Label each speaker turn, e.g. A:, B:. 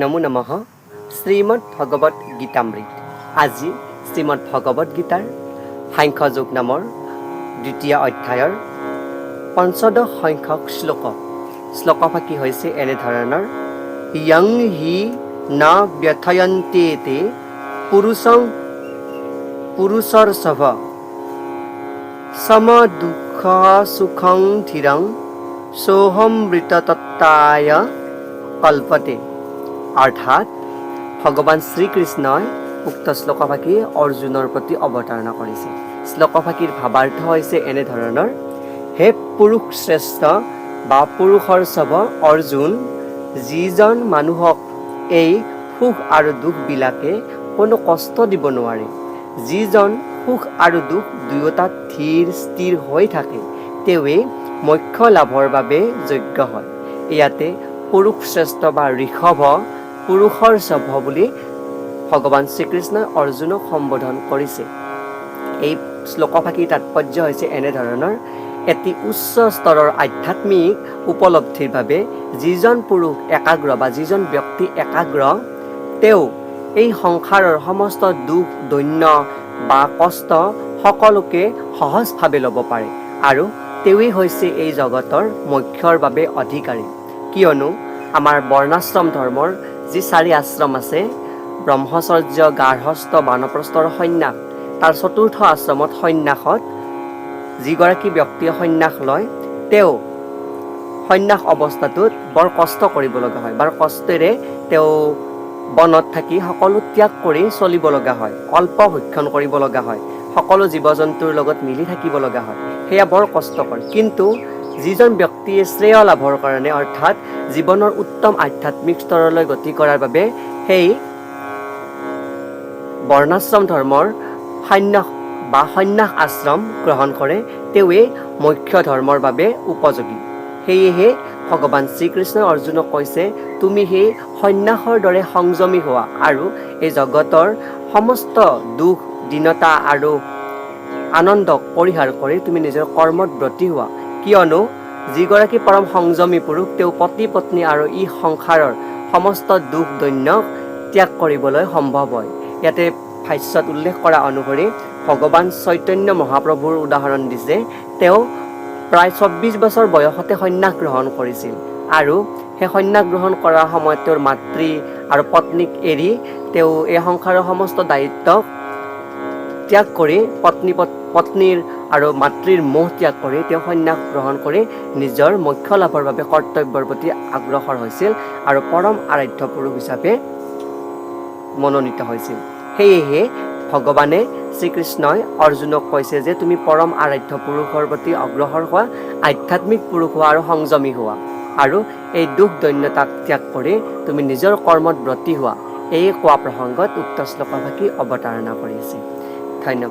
A: নমো নমঃ। শ্ৰীমদ ভগৱত গীতামৃত। আজি শ্ৰীমদ ভগৱত গীতাৰ সাংখ্যযোগ নামৰ দ্বিতীয় অধ্যায়ৰ পঞ্চদশ সংখ্যক শ্লোক। শ্লোকফাকি হৈছে এনেধৰণৰ? য়ং হি ন পুৰুষং পুৰুষৰ সভ সম দুঃখ সুখং ধীৰং সোহমৃততত্তায় কল্পতে। অৰ্থাৎ ভগৱান শ্ৰীকৃষ্ণই উক্ত শ্লোকভাষী অৰ্জুনৰ প্ৰতি অৱতাৰণা কৰিছে। শ্লোকভাষীৰ ভাৱাৰ্থ হৈছে এনেধৰণৰ হে পুৰুষ শ্ৰেষ্ঠ বা পুৰুষৰ সভ অৰ্জুন যিজন মানুহক এই সুখ আৰু দুখবিলাকে কোনো কষ্ট দিব নোৱাৰে যিজন সুখ আৰু দুখ দুয়োটাত ধীৰ স্থিৰ হৈ থাকে তেওঁৱেই মোক্ষ লাভৰ বাবে যোগ্য হয়। ইয়াতে পুৰুষ শ্ৰেষ্ঠ বা ঋষভ পুৰুষৰ সভ বুলি ভগৱান শ্ৰীকৃষ্ণই অৰ্জুনক সম্বোধন কৰিছে। এই শ্লোকভাষীৰ তাৎপৰ্য হৈছে এনেধৰণৰ এটি উচ্চ স্তৰৰ আধ্যাত্মিক উপলব্ধিৰ বাবে যিজন পুৰুষ একাগ্ৰ বা যিজন ব্যক্তি একাগ্ৰ তেওঁ এই সংসাৰৰ সমস্ত দুখ দৈন্য বা কষ্ট সকলোকে সহজভাৱে ল'ব পাৰে আৰু তেওঁৱেই হৈছে এই জগতৰ মোক্ষৰ বাবে অধিকাৰী। কিয়নো আমাৰ বৰ্ণাশ্ৰম ধৰ্মৰ যি চাৰি আশ্ৰম আছে ব্ৰহ্মচৰ্য গাৰ্হস্থ বানপ্ৰস্থ আৰু সন্ন্যাস তাৰ চতুৰ্থ আশ্ৰমত সন্ন্যাসত যিগৰাকী ব্যক্তিয়ে সন্ন্যাস লয় তেওঁ সন্ন্যাস অৱস্থাটোত বৰ কষ্ট কৰিব লগা হয়। বৰ কষ্টেৰে তেওঁ বনত থাকি সকলো ত্যাগ কৰি চলিব লগা হয় অল্প ভক্ষণ কৰিব লগা হয় সকলো জীৱ জন্তুৰ লগত মিলি থাকিব লগা হয়। সেয়া বৰ কষ্টকৰ। কিন্তু যিজন ব্যক্তিয়ে শ্ৰেয় লাভৰ কাৰণে অৰ্থাৎ জীৱনৰ উত্তম আধ্যাত্মিক স্তৰলৈ গতি কৰাৰ বাবে সেই বৰ্ণাশ্ৰম ধৰ্মৰ সন্ন্যাস বা সন্ন্যাস আশ্ৰম গ্ৰহণ কৰে তেওঁৱেই মোক্ষ ধৰ্মৰ বাবে উপযোগী। সেয়েহে ভগৱান শ্ৰীকৃষ্ণই অৰ্জুনক কৈছে তুমি সেই সন্ন্যাসৰ দৰে সংযমী হোৱা আৰু এই জগতৰ সমস্ত দুখ দীনতা আৰু আনন্দক পৰিহাৰ কৰি তুমি নিজৰ কৰ্মত ব্ৰতী হোৱা। কিয়নো যিগৰাকী পৰম সংযমী পুৰুষ তেওঁ পতি পত্নী আৰু ই সংসাৰৰ সমস্ত দুখ দৈন্যক ত্যাগ কৰিবলৈ সম্ভৱ হয়। ইয়াতে ভাষ্যত উল্লেখ কৰা অনুসৰি ভগৱান চৈতন্য মহাপ্ৰভুৰ উদাহৰণ দিছে তেওঁ প্ৰায় চৌব্বিছ বছৰ বয়সতে সন্ন্যাস গ্ৰহণ কৰিছিল আৰু সেই সন্ন্যাস গ্ৰহণ কৰাৰ সময়ত তেওঁৰ মাতৃ আৰু পত্নীক এৰি তেওঁ এই সংসাৰৰ সমস্ত দায়িত্বক ত্যাগ কৰি পত্নী পত্নীৰ আৰু মাতৃৰ মোহ ত্যাগ কৰি তেওঁ সন্ন্যাস গ্ৰহণ কৰি নিজৰ মোক্ষ লাভৰ বাবে কৰ্তব্যৰ প্ৰতি আগ্ৰসৰ হৈছিল আৰু পৰম আৰাধ্য পুৰুষ হিচাপে মনোনীত হৈছিল। সেয়েহে ভগৱানে শ্ৰীকৃষ্ণই অৰ্জুনক কৈছে যে তুমি পৰম আৰাধ্য পুৰুষৰ প্ৰতি অগ্ৰসৰ হোৱা আধ্যাত্মিক পুৰুষ হোৱা আৰু সংযমী হোৱা আৰু এই দুখ দৈন্যতাক ত্যাগ কৰি তুমি নিজৰ কৰ্মত ব্ৰতী হোৱা। এই কোৱা প্ৰসংগত উক্ত শ্লোকভাষী অৱতাৰণা কৰিছে ধন্যবাদ